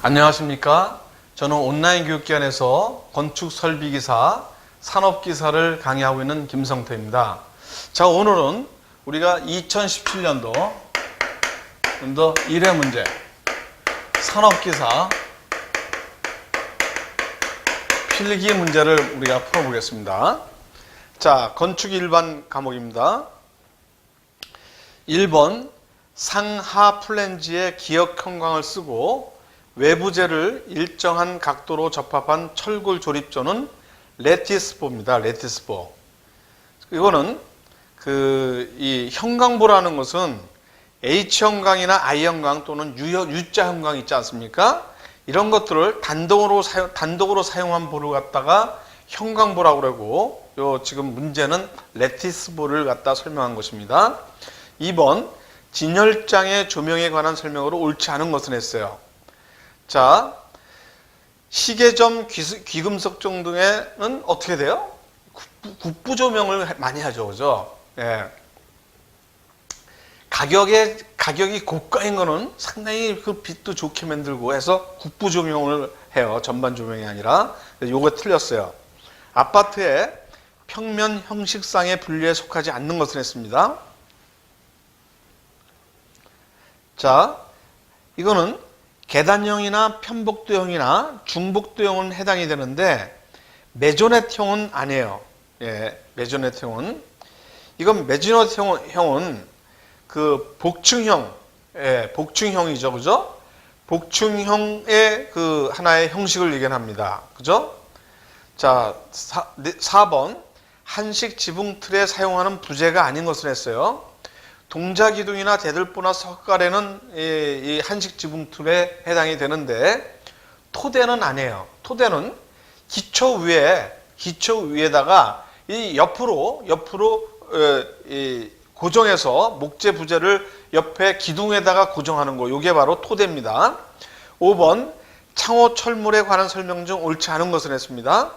안녕하십니까. 저는 온라인 교육기관에서 건축 설비 기사, 산업 기사를 강의하고 있는 김성태입니다. 자, 오늘은 우리가 2017년도 연도 1회 문제 산업 기사 필기 문제를 우리가 풀어보겠습니다. 자, 건축 일반 과목입니다. 1번 상하 플랜지의 기역 형광을 쓰고 외부재를 일정한 각도로 접합한 철골 조립조는 레티스보입니다. 레티스보. 이거는 그 이 형광보라는 것은 H 형광이나 I 형광 또는 U, U자 형광 있지 않습니까? 이런 것들을 단독으로 사용, 단독으로 사용한 볼을 갖다가 형광보라고 그러고 요 지금 문제는 레티스보를 갖다 설명한 것입니다. 2번 진열장의 조명에 관한 설명으로 옳지 않은 것은 했어요. 자, 시계점, 귀- 귀금속 등에는 어떻게 돼요? 국부, 조명을 많이 하죠, 그죠? 예. 가격에 가격이 고가인 거는 상당히 그 빛도 좋게 만들고 해서 국부 조명을 해요. 전반 조명이 아니라. 요거 틀렸어요. 아파트의 평면 형식상의 분류에 속하지 않는 것을 했습니다. 자, 이거는 계단형이나 편복도형이나 중복도형은 해당이 되는데 메조넷형은 아니에요. 예, 메조넷형은 이건 메조넷형은 그 복층형, 예, 복층형이죠, 그죠? 복층형의 그 하나의 형식을 얘기합니다, 그죠? 자, 4, 4번 한식 지붕 틀에 사용하는 부재가 아닌 것을 했어요. 동자기둥이나 대들보나 석가래는 이, 이 한식 지붕 틀에 해당이 되는데 토대는 아니에요. 토대는 기초 위에 기초 위에다가 이 옆으로 옆으로 어, 이 고정해서 목재 부재를 옆에 기둥에다가 고정하는 거. 이게 바로 토대입니다. 5번 창호 철물에 관한 설명 중 옳지 않은 것을 했습니다.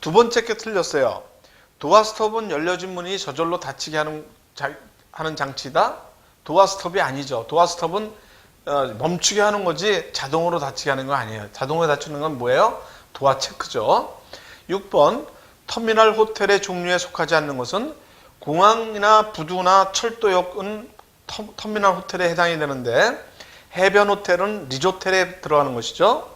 두 번째 게 틀렸어요. 도어 스톱은 열려진 문이 저절로 닫히게 하는 자- 하는 장치다. 도어 스톱이 아니죠. 도어 스톱은 어, 멈추게 하는 거지 자동으로 닫히게 하는 거 아니에요. 자동으로 닫히는 건 뭐예요? 도어 체크죠. 6번 터미널 호텔의 종류에 속하지 않는 것은 공항이나 부두나 철도역은 터, 터미널 호텔에 해당이 되는데 해변 호텔은 리조텔에 들어가는 것이죠.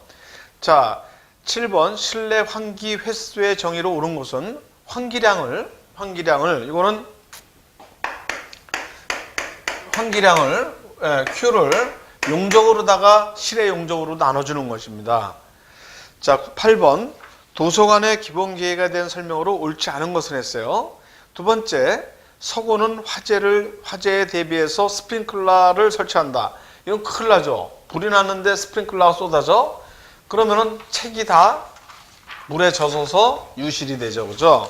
자, 7번 실내 환기 횟수의 정의로 옳은 것은 환기량을 환기량을 이거는 환기량을 예, Q를 용적으로다가 실의 용적으로 나눠주는 것입니다. 자, 8번 도서관의 기본 계획에 대한 설명으로 옳지 않은 것을 했어요. 두 번째, 서고는 화재를 화재에 대비해서 스프링클러를 설치한다. 이건 큰일 나죠. 불이 났는데 스프링클러가 쏟아져. 그러면은 책이 다 물에 젖어서 유실이 되죠. 그죠?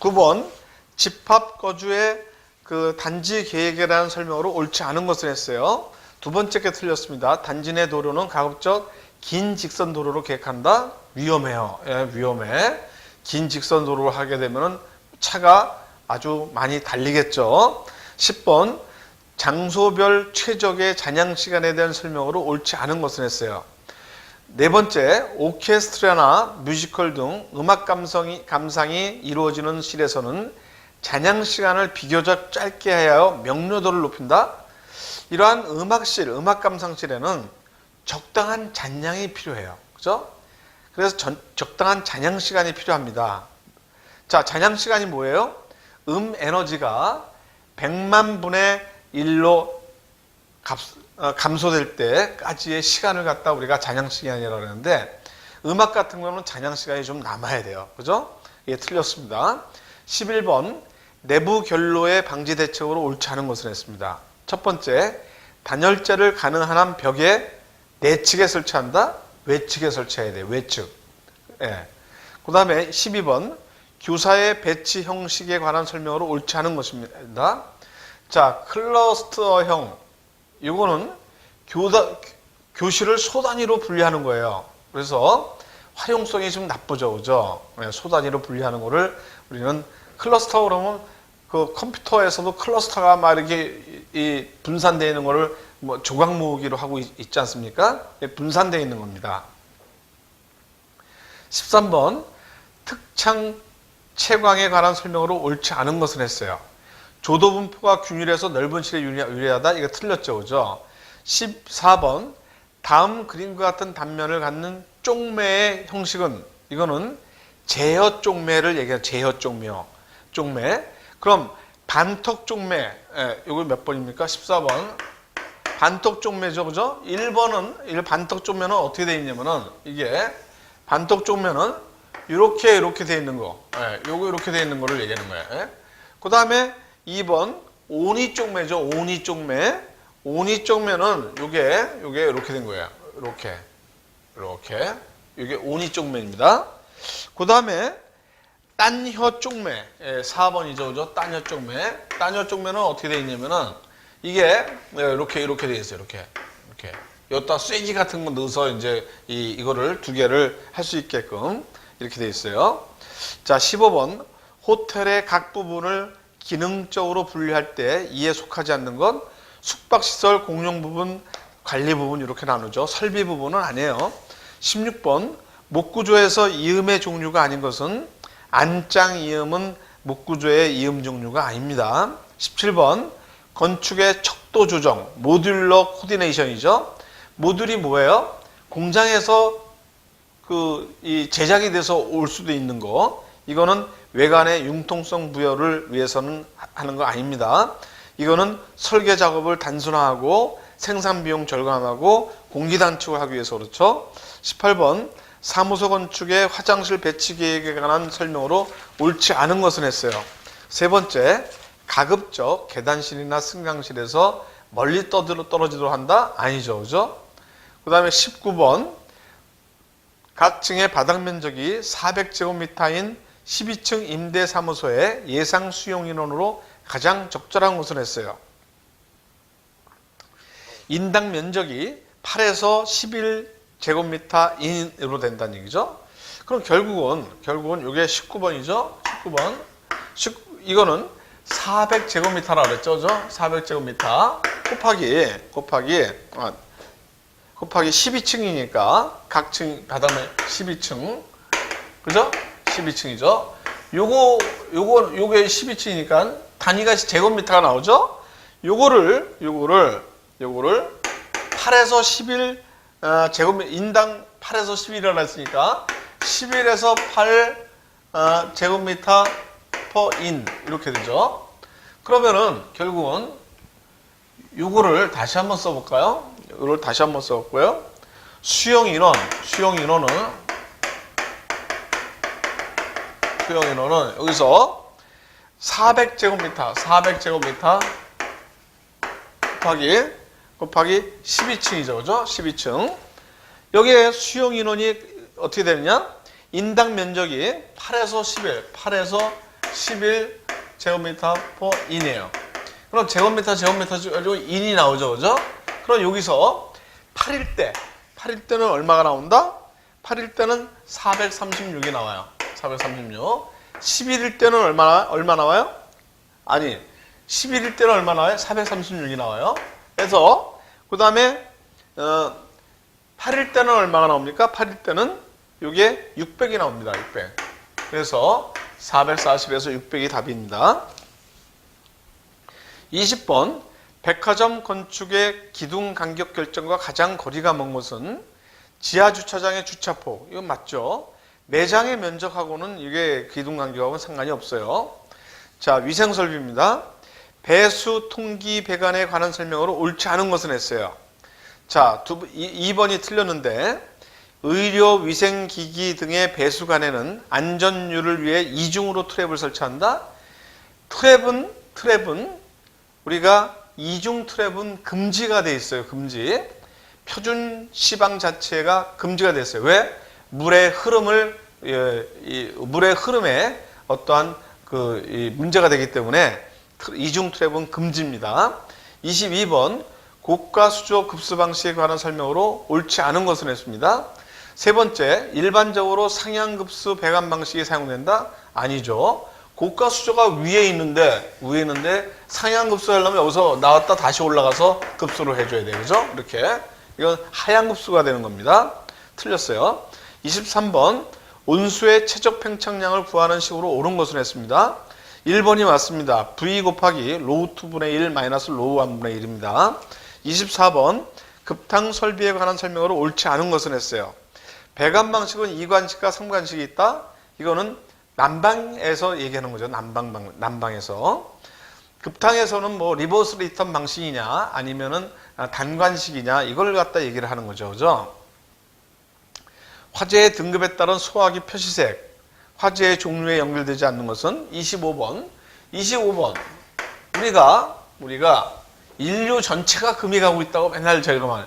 9번 집합 거주의 그 단지 계획에 대한 설명으로 옳지 않은 것을 했어요. 두 번째 게 틀렸습니다. 단지 내 도로는 가급적 긴 직선 도로로 계획한다. 위험해요. 예, 위험해. 긴 직선 도로를 하게 되면은 차가 아주 많이 달리겠죠. 10번 장소별 최적의 잔향 시간에 대한 설명으로 옳지 않은 것을 했어요. 네 번째, 오케스트라나 뮤지컬 등 음악 감성이, 감상이 이루어지는 실에서는 잔향 시간을 비교적 짧게 하여 명료도를 높인다. 이러한 음악실, 음악 감상실에는 적당한 잔향이 필요해요. 그죠? 그래서 전- 적당한 잔향 시간이 필요합니다. 자, 잔향 시간이 뭐예요? 음 에너지가 100만 분의 1로 값, 어, 감소될 때까지의 시간을 갖다 우리가 잔향 시간이라고 하는데 음악 같은 거는 잔향 시간이 좀 남아야 돼요. 그죠? 예, 틀렸습니다. 11번 내부 결로의 방지 대책으로 옳지 않은 것을 했습니다. 첫 번째, 단열재를 가능한 한 벽에 내측에 설치한다? 외측에 설치해야 돼요. 외측. 예. 그 다음에 12번 교사의 배치 형식에 관한 설명으로 옳지 않은 것입니다. 자, 클러스터형. 이거는 교다, 교실을 소 단위로 분리하는 거예요. 그래서 활용성이 좀 나쁘죠. 그죠? 예, 소 단위로 분리하는 거를 우리는 클러스터 그러면 그 컴퓨터에서도 클러스터가 막 이렇게 이- 이 분산되어 있는 거를 뭐 조각 모으기로 하고 있, 있지 않습니까? 예, 분산되어 있는 겁니다. 13번 특창 채광에 관한 설명으로 옳지 않은 것을 했어요. 조도 분포가 균일해서 넓은 실에 유리- 유리하다. 이거 틀렸죠. 그죠? 14번 다음 그림과 같은 단면을 갖는 쪽매의 형식은 이거는 제혀 쪽매를 얘기해요. 제혀 쪽매요. 쪽매. 그럼 반턱 쪽매. 예, 이거 몇 번입니까? 14번. 반턱 쪽매죠. 그죠? 1번은 이 반턱 쪽매는 어떻게 돼 있냐면은 이게 반턱 쪽매는 이렇게 이렇게 돼 있는 거. 예, 요거 이렇게 돼 있는 거를 얘기하는 거예요. 예. 그 다음에 2번 오니 쪽매죠. 오니 쪽매. 오니 쪽매는 요게 요게 이렇게 된 거예요. 이렇게. 이렇게. 이게 오니 쪽매입니다. 그 다음에 딴혀 쪽매. 예, 4번이죠. 그죠? 딴혀 쪽매. 딴혀 쪽매는 어떻게 돼 있냐면은 이게 예, 이렇게 이렇게 돼 있어요. 이렇게. 이렇게. 여기다 쐐기 같은 거 넣어서 이제 이 이거를 두 개를 할 수 있게끔 이렇게 돼 있어요. 자, 15번. 호텔의 각 부분을 기능적으로 분리할 때 이에 속하지 않는 건 숙박시설 공용 부분, 관리 부분 이렇게 나누죠. 설비 부분은 아니에요. 16번. 목구조에서 이음의 종류가 아닌 것은 안짱 이음은 목구조의 이음 종류가 아닙니다. 17번. 건축의 척도 조정, 모듈러 코디네이션이죠. 모듈이 뭐예요? 공장에서 그 이 제작이 돼서 올 수도 있는 거. 이거는 외관의 융통성 부여를 위해서는 하- 하는 거 아닙니다. 이거는 설계 작업을 단순화하고 생산 비용 절감하고 공기 단축을 하기 위해서 그렇죠. 18번 사무소 건축의 화장실 배치 계획에 관한 설명으로 옳지 않은 것은 했어요. 세 번째 가급적 계단실이나 승강실에서 멀리 떠들어 떨어지도록 한다? 아니죠. 그죠? 그 다음에 19번 각 층의 바닥 면적이 400제곱미터인 12층 임대 사무소의 예상 수용 인원으로 가장 적절한 것을 했어요. 인당 면적이 8에서 11 제곱미터 인으로 된다는 얘기죠. 그럼 결국은 결국은 이게 19번이죠. 19번. 이거는 400제곱미터라 그랬죠. 그죠? 400제곱미터 곱하기 곱하기 아, 곱하기 12층이니까 각 층 바닥면 12층 그죠? 12층이죠. 요거 요거 요게 12층이니까 단위가 제곱미터가 나오죠. 요거를 요거를 요거를 8에서 11 어, 제곱미 인당 8에서 11이라고 했으니까 11에서 8 어, 제곱미터 퍼인 이렇게 되죠. 그러면은 결국은 요거를 다시 한번 써볼까요? 이걸 다시 한번 써볼고요. 수용 인원, 수용 인원은 수용 인원은 여기서 400제곱미터, 400제곱미터 곱하기 곱하기 12층이죠, 그죠? 12층. 여기에 수용 인원이 어떻게 되느냐? 인당 면적이 8에서 11, 8에서 11 제곱미터 퍼 인이에요. 그럼 제곱미터 제곱미터 가지고 인이 나오죠, 그죠? 그럼 여기서 8일 때, 8일 때는 얼마가 나온다? 8일 때는 436이 나와요. 436. 11일 때는 얼마나 얼마 나와요? 아니, 11일 때는 얼마 나와요? 436이 나와요. 그래서 그 다음에 어 8일 때는 얼마가 나옵니까? 8일 때는 이게 600이 나옵니다. 600. 그래서 440에서 600이 답입니다. 20번 백화점 건축의 기둥 간격 결정과 가장 거리가 먼 것은 지하 주차장의 주차폭. 이건 맞죠? 매장의 면적하고는 이게 기둥 간격하고는 상관이 없어요. 자, 위생 설비입니다. 배수 통기 배관에 관한 설명으로 옳지 않은 것은 했어요. 자, 두, 2번이 틀렸는데 의료 위생 기기 등의 배수관에는 안전율을 위해 이중으로 트랩을 설치한다. 트랩은 트랩은 우리가 이중 트랩은 금지가 돼 있어요. 금지. 표준 시방 자체가 금지가 됐어요. 왜? 물의 흐름을 예, 이 물의 흐름에 어떠한 그이 문제가 되기 때문에 트- 이중 트랩은 금지입니다. 22번 고가 수조 급수 방식에 관한 설명으로 옳지 않은 것을 했습니다. 세 번째, 일반적으로 상향급수 배관 방식이 사용된다? 아니죠. 고가 수저가 위에 있는데 위에 있는데 상향 급수 하려면 여기서 나왔다 다시 올라가서 급수를 해줘야. 그죠? 이렇게 이건 하향 급수가 되는 겁니다. 틀렸어요. 23번 온수의 최적 팽창량을 구하는 식으로 옳은 것을 했습니다. 1번이 맞습니다. V 곱하기 로우 2분의 1 마이너스 로우 1분의 1입니다. 24번 급탕 설비에 관한 설명으로 옳지 않은 것을 했어요. 배관 방식은 2관식과 3관식이 있다. 이거는 난방에서 얘기하는 거죠. 난방 난방에서 급탕에서는 뭐 리버스 리턴 방식이냐 아니면은 단관식이냐 이걸 갖다 얘기를 하는 거죠. 그죠? 화재의 등급에 따른 소화기 표시색 화재의 종류에 연결되지 않는 것은 25번. 25번. 우리가 우리가 인류 전체가 금이 가고 있다고 맨날 제가 말,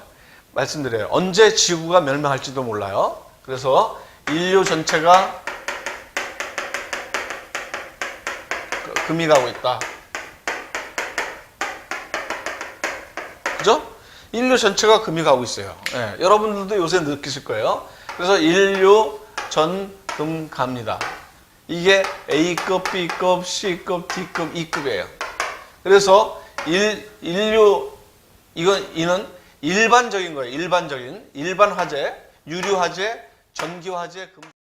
말씀드려요. 언제 지구가 멸망할지도 몰라요. 그래서 인류 전체가 그- 금이 가고 있다. 그죠? 인류 전체가 금이 가고 있어요. 예, 여러분들도 요새 느끼실 거예요. 그래서 인류 전 금 갑니다. 이게 A급, B급, C급, D급, E급이에요. 그래서 일, 인류 이건 이는 일반적인 거예요. 일반적인 일반 화재, 유류 화재, 전기 화재, 금